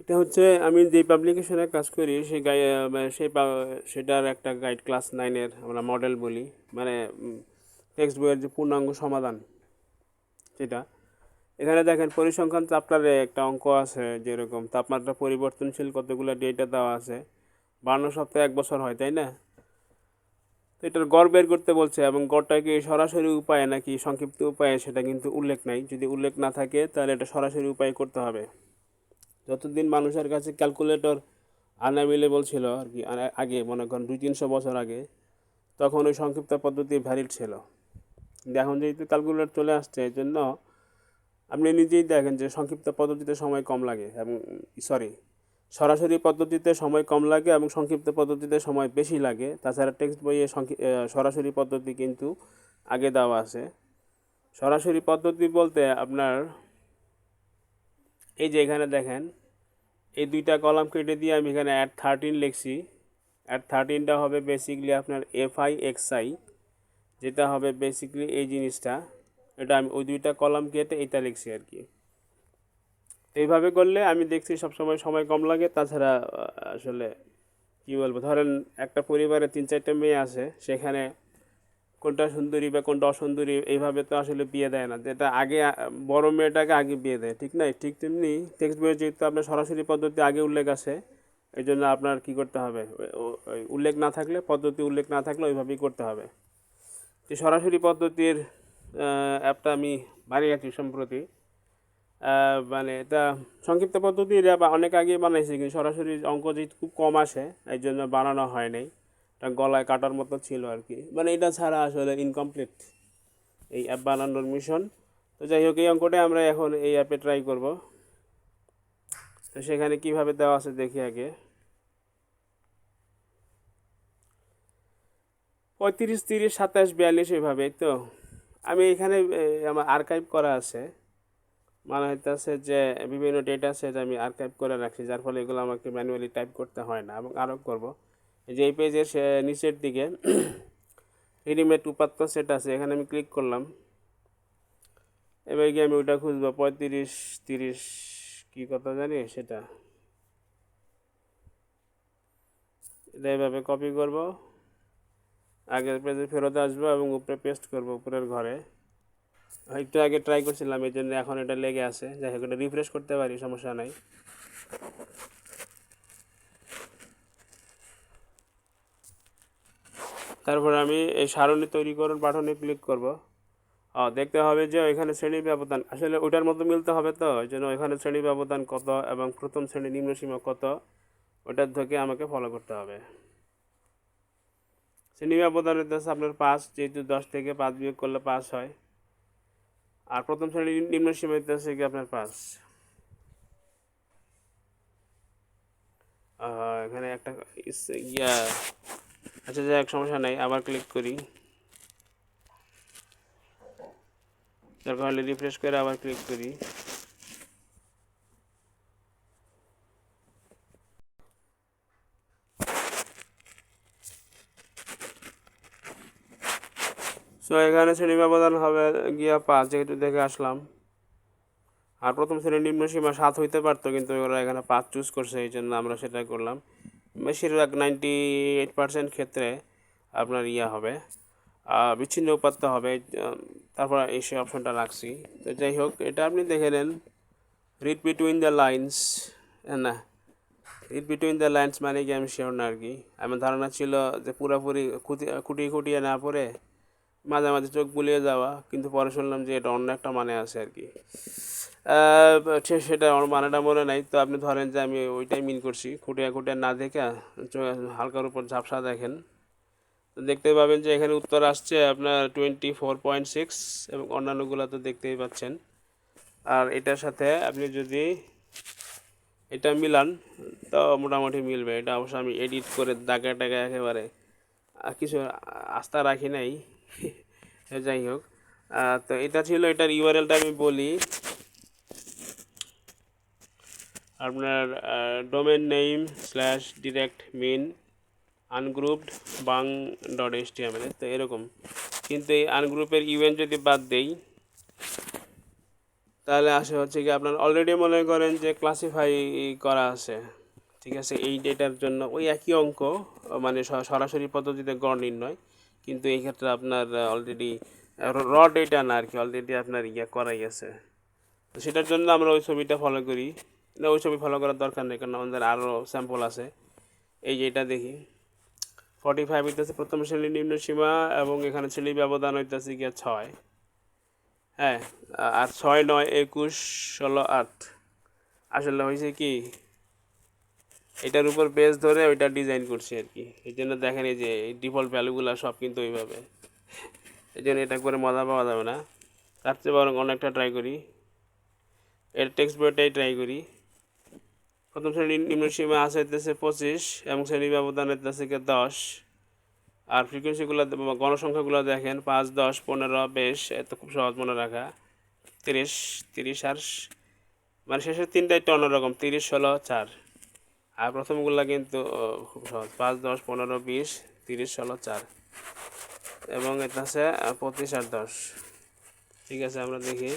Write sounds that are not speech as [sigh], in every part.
এটা হচ্ছে আমি যে পাবলিকেশনে কাজ করি, সেই গাই মানে সেই সেটার একটা গাইড ক্লাস নাইনের আমরা মডেল বলি। মানে টেক্সট বইয়ের যে পূর্ণাঙ্গ সমাধান সেটা এখানে দেখেন, পরিসংখ্যান চ্যাপ্টারে একটা অঙ্ক আছে যেরকম, তাপমাত্রা পরিবর্তনশীল কতগুলো ডেটা দেওয়া আছে। বান্ন সপ্তাহে এক বছর হয়, তাই না? তো এটার গড় বের করতে বলছে, এবং গড়টা কি সরাসরি উপায়ে নাকি সংক্ষিপ্ত উপায়ে, সেটা কিন্তু উল্লেখ নাই। যদি উল্লেখ না থাকে, তাহলে এটা সরাসরি উপায়ে করতে হবে। যতদিন মানুষের কাছে ক্যালকুলেটর আনঅ্যাভেলেবল ছিল আর কি আগে, মনে করেন দুই, তিনশো বছর আগে, তখন ওই সংক্ষিপ্ত পদ্ধতি ভ্যালিড ছিল। এখন যেহেতু ক্যালকুলেটর চলে আসছে, এই জন্য আপনি নিজেই দেখেন যে সংক্ষিপ্ত পদ্ধতিতে সময় কম লাগে এবং সরি সরাসরি পদ্ধতিতে সময় কম লাগে এবং সংক্ষিপ্ত পদ্ধতিতে সময় বেশি লাগে। তাছাড়া টেক্সট বইয়ে সরাসরি পদ্ধতি কিন্তু আগে দেওয়া আছে। সরাসরি পদ্ধতি বলতে আপনার এই যে এখানে দেখেন, এই দুইটা কলাম কেটে দিয়ে আমি এখানে অ্যাড থার্টিন লিখছি। অ্যাড থার্টিনটা হবে বেসিকলি আপনার এফ আই এক্স আই যেটা হবে বেসিকলি এই জিনিসটা। এটা আমি ওই দুইটা কলাম কেটে এটা লিখছি আর কি। তো এইভাবে করলে আমি দেখছি সবসময় সময় কম লাগে, তাছাড়া আসলে কী বলব, ধরেন একটা পরিবারে তিন চারটে মেয়ে আছে, সেখানে কোনটা সুন্দরী বা কোনটা অসুন্দরী, এইভাবে তো আসলে বিয়ে দেয় না। যেটা আগে বড় মেয়েটাকে আগে বিয়ে দেয়, ঠিক নাই? ঠিক তেমনি টেক্সট বইয়ে যেহেতু আপনার সরাসরি পদ্ধতি আগে উল্লেখ আছে এই জন্য আপনার কী করতে হবে? উল্লেখ না থাকলে, পদ্ধতি উল্লেখ না থাকলে ওইভাবেই করতে হবে। তো সরাসরি পদ্ধতির অ্যাপটা আমি বানিয়েছি সম্প্রতি মানে এটা সংক্ষিপ্ত পদ্ধতি অনেক আগে বানাইছি, কিন্তু সরাসরি অঙ্ক যেহেতু খুব কম আসে এই জন্য বানানো হয় নাই। গলায় কাটার মতো ছিল আর কি। মানে এটা ছাড়া আসলে ইনকমপ্লিট এই অ্যাপ বানানোর মিশন তো যাই হোক, এই অঙ্কটাই আমরা এখন এই অ্যাপে ট্রাই করব। তো সেখানে কীভাবে দেওয়া আছে দেখি আগে। পঁয়ত্রিশ, তিরিশ, সাতাশ, বিয়াল্লিশ এইভাবে তো? আমি এখানে আমার আর্কাইভ করা আছে। মানে হইতেছে যে, বিভিন্ন ডেটা সেট আমি আর্কাইভ করে রাখছি, যার ফলে এগুলো আমাকে ম্যানুয়ালি টাইপ করতে হয় না, এবং আরও করব। যে এই পেজের নিচের দিকে রেডিমেড উপাত্ত সেট আছে, এখানে আমি ক্লিক করলাম। এবার গিয়ে আমি ওটা খুঁজবো, পঁয়ত্রিশ, তিরিশ কী কথা জানি সেটা। এটা এভাবে কপি করব। আগের পেজে ফেরত আসব এবং উপরে পেস্ট করব উপরের ঘরে। একটু আগে ট্রাই করছিলাম এই জন্য এখন এটা লেগে আছে। যাই হোক, এটা রিফ্রেশ করতে পারি, সমস্যা নাই। তারপর আমি এই সারণী তৈরি করুন বাটনে ক্লিক করব। দেখতে হবে যে এখানে শ্রেণি ব্যবধান, আসলে ওইটার মতো মিলতে হবে তো ওই জন্য এখানে শ্রেণি ব্যবধান কত এবং প্রথম শ্রেণি নিম্নসীমা কত, ওটার থেকে আমাকে ফলো করতে হবে। শ্রেণি ব্যবধান হইতেছে আপনার পাঁচ, যেহেতু দশ থেকে পাঁচ বিয়োগ করলে পাঁচ হয়। আর প্রথম শ্রেণির নিম্ন সীমা হইতেছে কি আপনার পাঁচ। এখানে একটা ইয়া। আচ্ছা যাই সমস্যা নাই, আবার ক্লিক করি। দরকার হলে রিফ্রেশ করে আবার ক্লিক করি। সো এখানে শ্রেণি ব্যবধান হবে গিয়া পাঁচ, যেহেতু দেখে আসলাম। আর প্রথম শ্রেণির নিম্ন সীমা সাত হইতে পারতো, কিন্তু ওরা এখানে পাঁচ চুজ করছে, এই জন্য আমরা সেটা করলাম। বেশিরভাগ নাইনটি এইট পার্সেন্ট ক্ষেত্রে আপনার ইয়া হবে। বিচ্ছিন্ন উপাত্ত হবে। তারপর এই সে অপশনটা রাখছি। তো যাই হোক, এটা আপনি দেখে নেন। রিড বিটুইন দ্য লাইন্স হ্যাঁ না। রিড বিটুইন দ্য লাইন্স মানে কি? আমি শিওর না আর কি। আমার ধারণা ছিল যে পুরোপুরি খুঁটি খুঁটিয়ে খুঁটিয়ে না পড়ে মাঝে মাঝে চোখ বুলিয়ে যাওয়া, কিন্তু পরে শুনলাম যে এটা অন্য একটা মানে আছে আর কি। সেটা আমার মানেটা মনে নাই। তো আপনি ধরেন যে আমি ওইটাই মিন করছি, খুঁটিয়া খুঁটিয়া না দেখে হালকার উপর ঝাপসা দেখেন। তো দেখতে পাবেন যে এখানে উত্তর আসছে আপনার টোয়েন্টি ফোর পয়েন্ট সিক্স এবং অন্যান্যগুলো তো দেখতেই পাচ্ছেন। আর এটার সাথে আপনি যদি এটা মিলান, তো মোটামুটি মিলবে। এটা অবশ্য আমি এডিট করে দাগা টাগা একেবারে কিছু আস্থা রাখি নাই। [laughs] যাই হোক। তো এটা ছিল এটার ইউআরএলটা আমি বলি। আপনার domain name slash direct mean ungrouped bang dot S টি তো এরকম। কিন্তু এই আনগ্রুপের ইউএন যদি বাদ দেই, তাহলে আসে হচ্ছে কি আপনার অলরেডি মনে করেন যে ক্লাসিফাই করা আছে। ঠিক আছে, এই ডেটার জন্য ওই একই অঙ্ক মানে সরাসরি পদ্ধতিতে গড় নির্ণয়, কিন্তু এই ক্ষেত্রে আপনার অলরেডি র ডেটা না আর কি অলরেডি আপনার ইয়ে করাই আছে। তো সেটার জন্য আমরা ওই ছবিটা ফলো করি। না ওই ছবি ফলো করার দরকার নেই, কারণ আমাদের আরও স্যাম্পল আছে। এই যে এটা দেখি। ফর্টি ফাইভ হইতেছে প্রথম শ্রেণির নিম্ন সীমা এবং এখানে শ্রেণি ব্যবধান হইতেছে গিয়ে ছয়। হ্যাঁ আর ছয় নয় একুশ ষোলো আট। আসলে হয়েছে কি, এটার উপর বেস ধরে ওইটা ডিজাইন করছি আর কি। এই জন্য দেখেন এই যে ডিফল্ট ভ্যালুগুলো সব কিন্তু ওইভাবে। এই জন্য এটা করে মজা পাওয়া যাবে না। তার চেয়ে বরং অনেকটা ট্রাই করি। এর টেক্সট বইটাই ট্রাই করি। প্রথম শ্রেণির নিম্ন সীমা আছে হইতেছে পঁচিশ এবং শ্রেণি ব্যবধান হইতেছে গিয়ে দশ। আর ফ্রিকোয়েন্সিগুলো গণসংখ্যাগুলো দেখেন, পাঁচ, দশ, পনেরো, বেশ এত খুব সহজ মনে রাখা। তিরিশ তিরিশ আর মানে শেষের তিনটা একটু অন্যরকম, তিরিশ, ষোলো, চার। আর প্রথমগুলো কিন্তু খুব সহজ। পাঁচ, দশ, পনেরো, বিশ, তিরিশ, ষোলো, চার। এবং এটা আছে পঁচিশ আর দশ। ঠিক আছে, আমরা দেখি।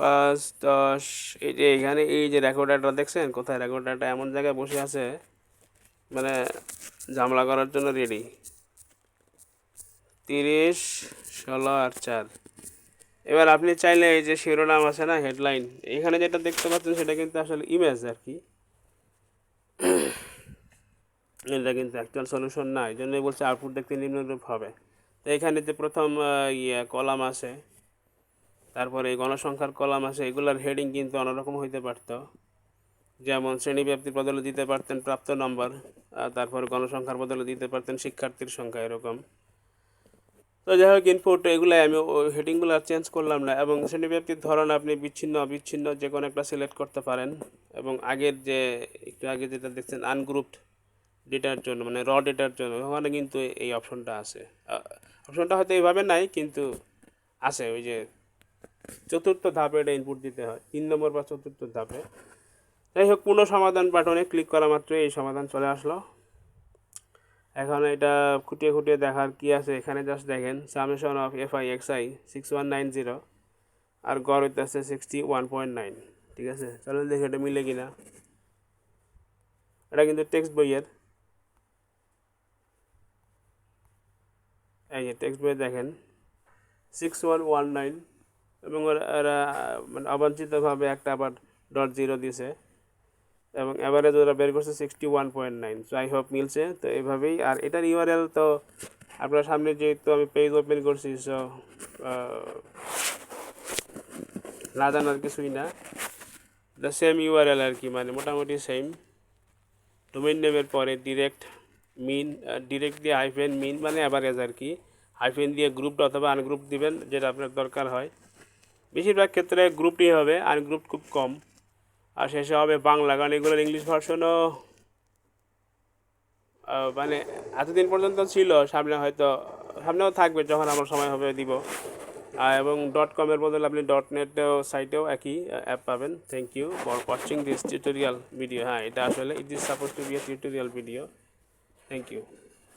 পাঁচ দশ এই যে এখানে এই যে রেকর্ডারটা দেখছেন? কোথায় রেকর্ডারটা এমন জায়গায় বসে আছে মানে ঝামেলা করার জন্য রেডি তিরিশ, ষোলো আর চার। এবার আপনি চাইলে এই যে শিরোনাম আছে না হেডলাইন এখানে যেটা দেখতে পাচ্ছেন সেটা কিন্তু আসলে ইমেজ আর কি। [clears throat] এটা কিন্তু অ্যাকচুয়াল সলিউশন না, এই জন্যই বলছে আউটপুট দেখতে নিম্নরূপ হবে। তো এখানে যে প্রথম ইয়ে কলাম আছে তারপরে এই গণসংখ্যার কলাম আছে, এগুলার হেডিং কিন্তু অন্যরকম হইতে পারতো। যেমন শ্রেণীব্যাপ্তির বদলে দিতে পারতেন প্রাপ্ত নম্বর আর তারপরে গণসংখ্যার বদলে দিতে পারতেন শিক্ষার্থীর সংখ্যা এরকম। তো যাই হোক ইনপুট এগুলো আমি হেডিংগুলো আর চেঞ্জ করলাম না, এবং শ্রেণীব্যাপ্তির ধরন আপনি বিচ্ছিন্ন, অবিচ্ছিন্ন যে কোনো একটা সিলেক্ট করতে পারেন। এবং আগের যে, একটু আগে যেটা দেখছেন আনগ্রুপড ডেটার জন্য মানে র ডেটার জন্য, ওখানে কিন্তু এই অপশনটা আছে। অপশনটা হয়তো এইভাবে নাই, কিন্তু আছে, ওই যে চতুর্থ ধাপে এটা ইনপুট দিতে হয়। তিন নম্বর বা চতুর্থ ধাপে। যাই হোক পুনঃ সমাধান বাটনে ক্লিক করা মাত্র এই সমাধান চলে আসলো। এখন এটা খুঁটিয়ে খুঁটিয়ে দেখার কি আছে? এখানে জাস্ট দেখেন summation of F I X I six one nine zero আর গড় হইতেছে সিক্সটি ওয়ান পয়েন্ট নাইন ঠিক আছে? চলুন দেখি এটা মিলে কিনা। এটা কিন্তু টেক্সট বইয়ের। এই যে টেক্সট বই দেখেন সিক্স ওয়ান ওয়ান নাইন এবং ওরা মানে অবাঞ্ছিতভাবে একটা আবার ডট জিরো দিছে। এবং অ্যাভারেজ ওরা বের করছে sixty one point nine so I hope মিলছে। তো এভাবেই, আর এটার ইউআরএল তো আপনার সামনে যেহেতু আমি পেজ ওপেন করছি সো জানার কিছুই না। দ্য সেম ইউআরএল আর কি মানে মোটামুটি সেম ডোমেইন নেমের পরে ডিরেক্ট মিন ডিরেক্ট দিয়ে হাইফেন মিন মানে অ্যাভারেজ আর কি। হাইফেন দিয়ে গ্রুপ অথবা আনগ্রুপ দিবেন, যেটা আপনার দরকার হয়। বেশিরভাগ ক্ষেত্রে গ্রুপটি হবে আর গ্রুপ খুব কম। আর শেষে হবে বাংলা, কারণ এগুলোর ইংলিশ ভার্সনও মানে এতদিন পর্যন্ত ছিল, সামনে হয়তো, সামনেও থাকবে যখন আমার সময় হবে দিব। এবং ডট কমের বদলে আপনি ডট নেট সাইটেও একই অ্যাপ পাবেন। Thank you for watching this tutorial video হ্যাঁ এটা আসলে it is suppose to be a tutorial video thank you